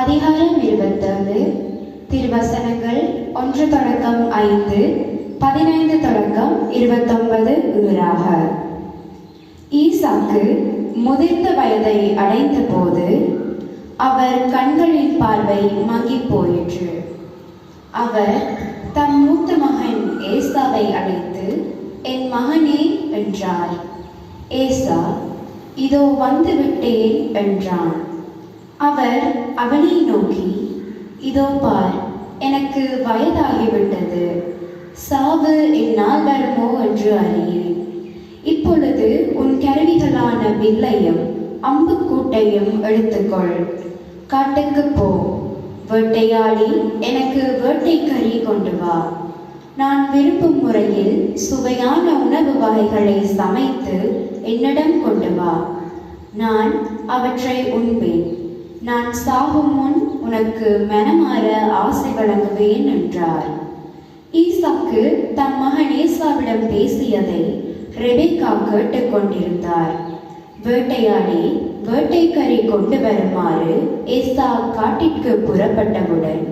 அதிகாரம் இருபத்தாறு திருவசனங்கள் ஒன்று தொடக்கம் ஐந்து பதினைந்து தொடக்கம் இருபத்தொன்பது ஈராக ஈசாக்கு முதிர்ந்த வயதை அடைந்த போது அவர் கண்களின் பார்வை மங்கி போயிற்று. அவர் தம் மூத்த மகன் ஏசாவை அழைத்து என் மகனே என்றார். ஏசா இதோ வந்துவிட்டேன் என்றான். அவர் அவனை நோக்கி இதோ பார் எனக்கு வயதாகிவிட்டது. சாவு என்னால் வருமோ? என்று அறியேன். இப்பொழுது உன் கருவிகளான வில்லையும் அம்புக்கூட்டையும் எடுத்துக்கொள். காட்டுக்கு போ. வேட்டையாடி எனக்கு வேட்டைக்கறி கொண்டு வா. நான் விரும்பும் முறையில் சுவையான உணவு வகைகளை சமைத்து என்னிடம் கொண்டு வா. நான் அவற்றை உண்பேன். நான் சாகும் முன் உனக்கு மனமாற ஆசை வழங்குவேன் என்றார். ஈசாக்கு தம் மகன் ஏசாவிடம் பேசியதை ரெபேக்கா கேட்டுக்கொண்டிருந்தார். வேட்டையாடி வேட்டைக்கரை கொண்டு வருமாறு ஏசா காட்டிற்கு புறப்பட்டவுடன்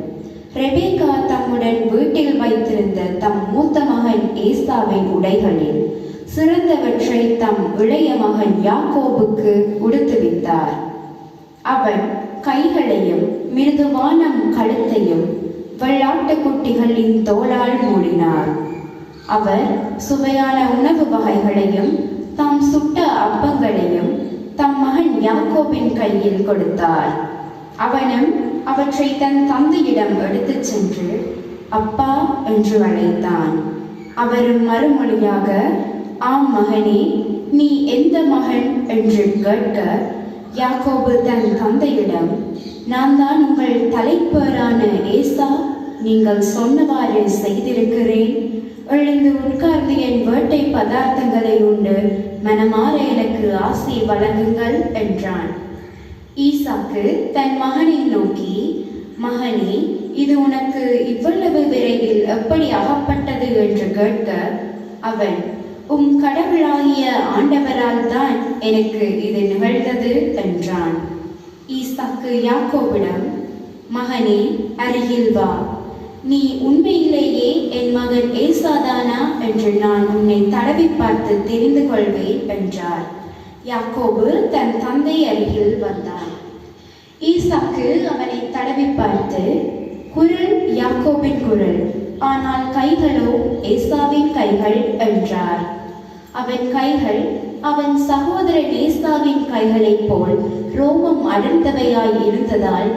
ரெபேக்கா தம்முடன் வீட்டில் வைத்திருந்த தம் மூத்த மகன் ஏசாவின் உடைகளில் சிறந்தவற்றை தம் இளைய மகன் யாக்கோபுக்கு உடுத்துவித்தார். அவன் கைகளையும் மிருதுவான கழுத்தையும் வெள்ளாட்டுக்குட்டிகளின் தோளால் மூடினார் அவர் சுவையான உணவு வகைகளையும் தாம் சுட்ட அப்பங்களையும் தம் மகன் யாக்கோபின் கையில் கொடுத்தார் அவனும் அவற்றை தன் தந்தையிடம் எடுத்துச் சென்று அப்பா என்று அழைத்தான். அவரும் மறுமொழியாக ஆம் மகனே நீ எந்த மகன்? என்று கேட்க யாக்கோபு தன் தந்தையிடம் நான் தான் உங்கள் தலைப்பரான ஏசா நீங்கள் சொன்னவாறு செய்திருக்கிறேன். எழுந்து உட்கார்ந்து என் வேட்டை பதார்த்தங்களை உண்டு மனமாற எனக்கு ஆசை வழங்குங்கள் என்றான். ஈசாக்கு தன் மகனை நோக்கி மகனே இது உனக்கு இவ்வளவு விரைவில் எப்படி அகப்பட்டது? என்று கேட்க அவன் உம் கடவுளாகிய ஆண்டவரால் தான் எனக்கு இது நிகழ்ந்தது என்றான். ஈசாக்கு யாக்கோவிடம் மகனே அருகில் வா. நீ உண்மையிலேயே என் மகன் ஏசாதானா? என்று நான் உன்னை தடவி பார்த்து தெரிந்து கொள்வேன் என்றார். யாக்கோபு தன் தந்தை அருகில் வந்தான். ஈசாக்கு அவனை தடவி பார்த்து குரல் யாக்கோபின் குரல் ஆனால் கைகளோ ஏசாவின் கைகள் என்றார். அவன் கைகள் அவன் சகோதரன் ஏசாவின் கைகளைப் போல் ரோமம் அடர்ந்தவையாய் இருந்ததால்